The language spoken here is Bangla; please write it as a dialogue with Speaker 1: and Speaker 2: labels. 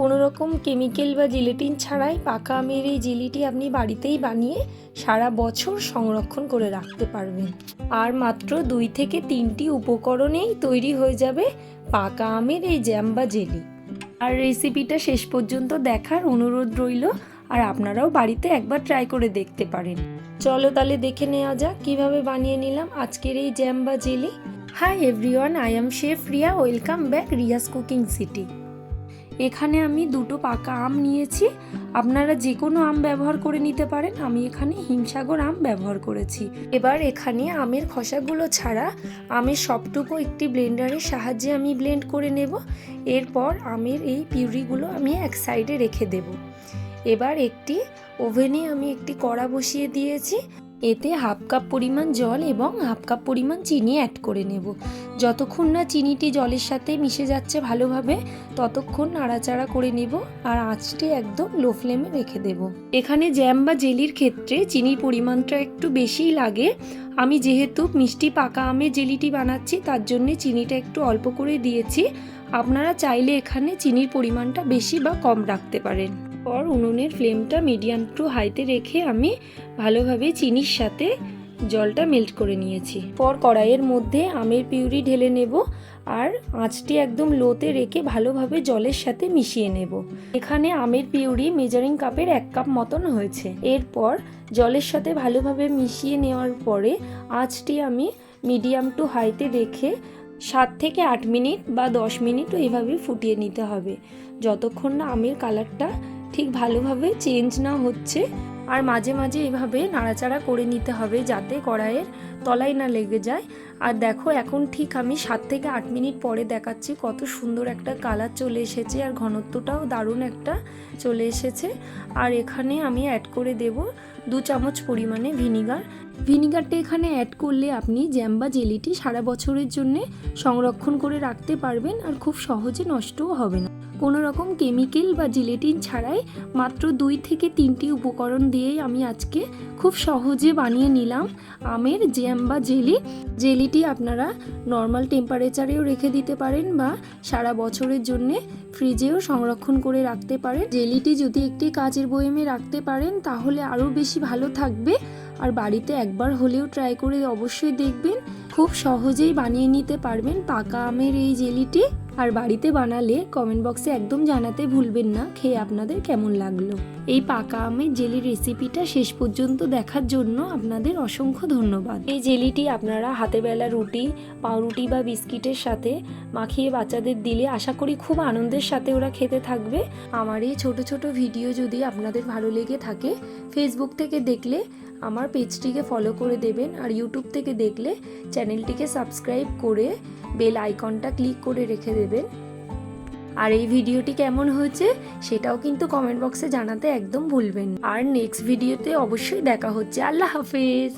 Speaker 1: কোনো রকম কেমিক্যাল বা জিলেটিন ছাড়াই পাকা আমের এই জেলিটি আপনি বাড়িতেই বানিয়ে সারা বছর সংরক্ষণ করে রাখতে পারবেন। আর মাত্র দুই থেকে তিনটি উপকরণেই তৈরি হয়ে যাবে পাকা আমের এই জ্যাম বা জেলি। আর রেসিপিটা শেষ পর্যন্ত দেখার অনুরোধ রইল, আর আপনারাও বাড়িতে একবার ট্রাই করে দেখতে পারেন। চলো তাহলে দেখে নেওয়া যাক কীভাবে বানিয়ে নিলাম আজকের এই জ্যাম বা jelly. Hi everyone, I am chef Riya, welcome back Riya's cooking city. এখানে আমি দুটো পাকা আম নিয়েছি। আপনারা যে কোনো আম ব্যবহার করে নিতে পারেন। আমি এখানে হিমসাগর আম ব্যবহার করেছি। এবার এখানে আমের খোসাগুলো ছাড়া আমের সবটুকু একটি ব্লেন্ডারের সাহায্যে আমি ব্লেন্ড করে নেব। এরপর আমের এই পিউরিগুলো আমি এক সাইডে রেখে দেব। এবার একটি ওভেনে আমি একটি কড়া বসিয়ে দিয়েছি। এতে হাফ কাপ পরিমাণ জল এবং হাফ কাপ পরিমাণ চিনি অ্যাড করে নেব। যতক্ষণ না চিনিটি জলের সাথে মিশে যাচ্ছে ভালোভাবে, ততক্ষণ নাড়াচাড়া করে নেব আর আঁচটি একদম লো ফ্লেমে রেখে দেব। এখানে জ্যাম বা জেলির ক্ষেত্রে চিনির পরিমাণটা একটু বেশিই লাগে। আমি যেহেতু মিষ্টি পাকা আমের জেলিটি বানাচ্ছি, তার জন্যে চিনিটা একটু অল্প করে দিয়েছি। আপনারা চাইলে এখানে চিনির পরিমাণটা বেশি বা কম রাখতে পারেন। পর উনুনের ফ্লেমটা মিডিয়াম টু হাইতে রেখে আমি ভালোভাবে চিনির সাথে জলটা মেল্ট করে নিয়েছি। পর কড়াইয়ের মধ্যে আমের পিউরি ঢেলে নেব আর আঁচটি একদম লোতে রেখে ভালোভাবে জলের সাথে মিশিয়ে নেব। এখানে আমের পিউরি মেজারিং কাপের এক কাপ মতন হয়েছে। এরপর জলের সাথে ভালোভাবে মিশিয়ে নেওয়ার পরে আঁচটি আমি মিডিয়াম টু হাইতে রেখে সাত থেকে আট মিনিট বা দশ মিনিট এভাবে ফুটিয়ে নিতে হবে। যতক্ষণ না আমের কালারটা ঠিক ভালোভাবে চেঞ্জ না হচ্ছে। আর মাঝে মাঝে এভাবে নাড়াচাড়া করে নিতে হবে যাতে কড়াইয়ের তলায় না লেগে যায়। আর দেখো, এখন ঠিক আমি সাত থেকে আট মিনিট পরে দেখাচ্ছি কত সুন্দর একটা কালার চলে এসেছে আর ঘনত্বটাও দারুণ একটা চলে এসেছে। আর এখানে আমি অ্যাড করে দেব দু চামচ পরিমাণে ভিনিগার ভিনিগারটা এখানে অ্যাড করলে আপনি জ্যাম বা জেলিটি সারা বছরের জন্যে সংরক্ষণ করে রাখতে পারবেন আর খুব সহজে নষ্টও হবে না। কোনো রকম কেমিক্যাল বা জিলেটিন ছাড়াই মাত্র দুই থেকে তিনটি উপকরণ দিয়েই আমি আজকে খুব সহজে বানিয়ে নিলাম আমের জ্যাম বা জেলি। জেলিটি আপনারা নর্মাল টেম্পারেচারেও রেখে দিতে পারেন বা সারা বছরের জন্যে ফ্রিজেও সংরক্ষণ করে রাখতে পারেন। জেলিটি যদি একটি কাচের বয়মে রাখতে পারেন তাহলে আরও বেশি ভালো থাকবে। আর বাড়িতে একবার হলেও ট্রাই করে অবশ্যই দেখবেন। খুব সহজেই বানিয়ে নিতে পারবেন পাকা আমের এই জেলিটি। আর বাড়িতে বানালে কমেন্ট বক্সে একদম জানাতে ভুলবেন না। খেয়ে আপনাদের কেমন লাগল? এই পাকা আমের জেলি রেসিপিটা শেষ পর্যন্ত দেখার জন্য আপনাদের অসংখ্য ধন্যবাদ। এই জেলিটি আপনারা হাতে বেলা রুটি, পাউরুটি বা বিস্কিটের সাথে মাখিয়ে বাচ্চাদের দিলে আশা করি খুব আনন্দের সাথে ওরা খেতে থাকবে। আমার এই ছোট ছোট ভিডিও যদি আপনাদের ভালো লেগে থাকে ফেসবুক থেকে দেখলে আমার পেজটিকে ফলো করে দেবেন আর ইউটিউব থেকে দেখলে চ্যানেলটিকে সাবস্ক্রাইব করে বেল আইকনটা ক্লিক করে রেখে দেবেন আর এই ভিডিওটি কেমন হয়েছে সেটাও কিন্তু কমেন্ট বক্সে জানাতে একদম ভুলবেন আর নেক্সট ভিডিওতে অবশ্যই দেখা হচ্ছে। আল্লাহ হাফেজ।